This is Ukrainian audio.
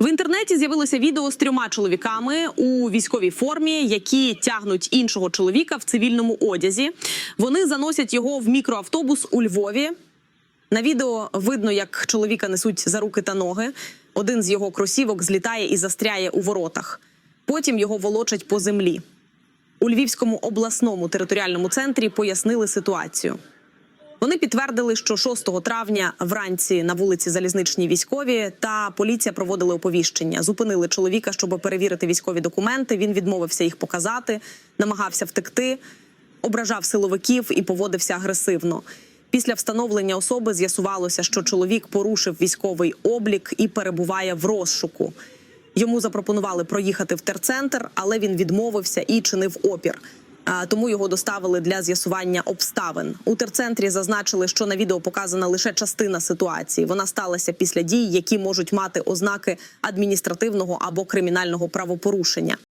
В інтернеті з'явилося відео з трьома чоловіками у військовій формі, які тягнуть іншого чоловіка в цивільному одязі. Вони заносять його в мікроавтобус у Львові. На відео видно, як чоловіка несуть за руки та ноги. Один з його кросівок злітає і застряє у воротах. Потім його волочать по землі. У Львівському обласному територіальному центрі пояснили ситуацію. Вони підтвердили, що 6 травня вранці на вулиці Залізничній військові та поліція проводили оповіщення. Зупинили чоловіка, щоб перевірити військові документи. Він відмовився їх показати, намагався втекти, ображав силовиків і поводився агресивно. Після встановлення особи з'ясувалося, що чоловік порушив військовий облік і перебуває в розшуку. Йому запропонували проїхати в терцентр, але він відмовився і чинив опір. Тому його доставили для з'ясування обставин. У терцентрі зазначили, що на відео показана лише частина ситуації. Вона сталася після дій, які можуть мати ознаки адміністративного або кримінального правопорушення.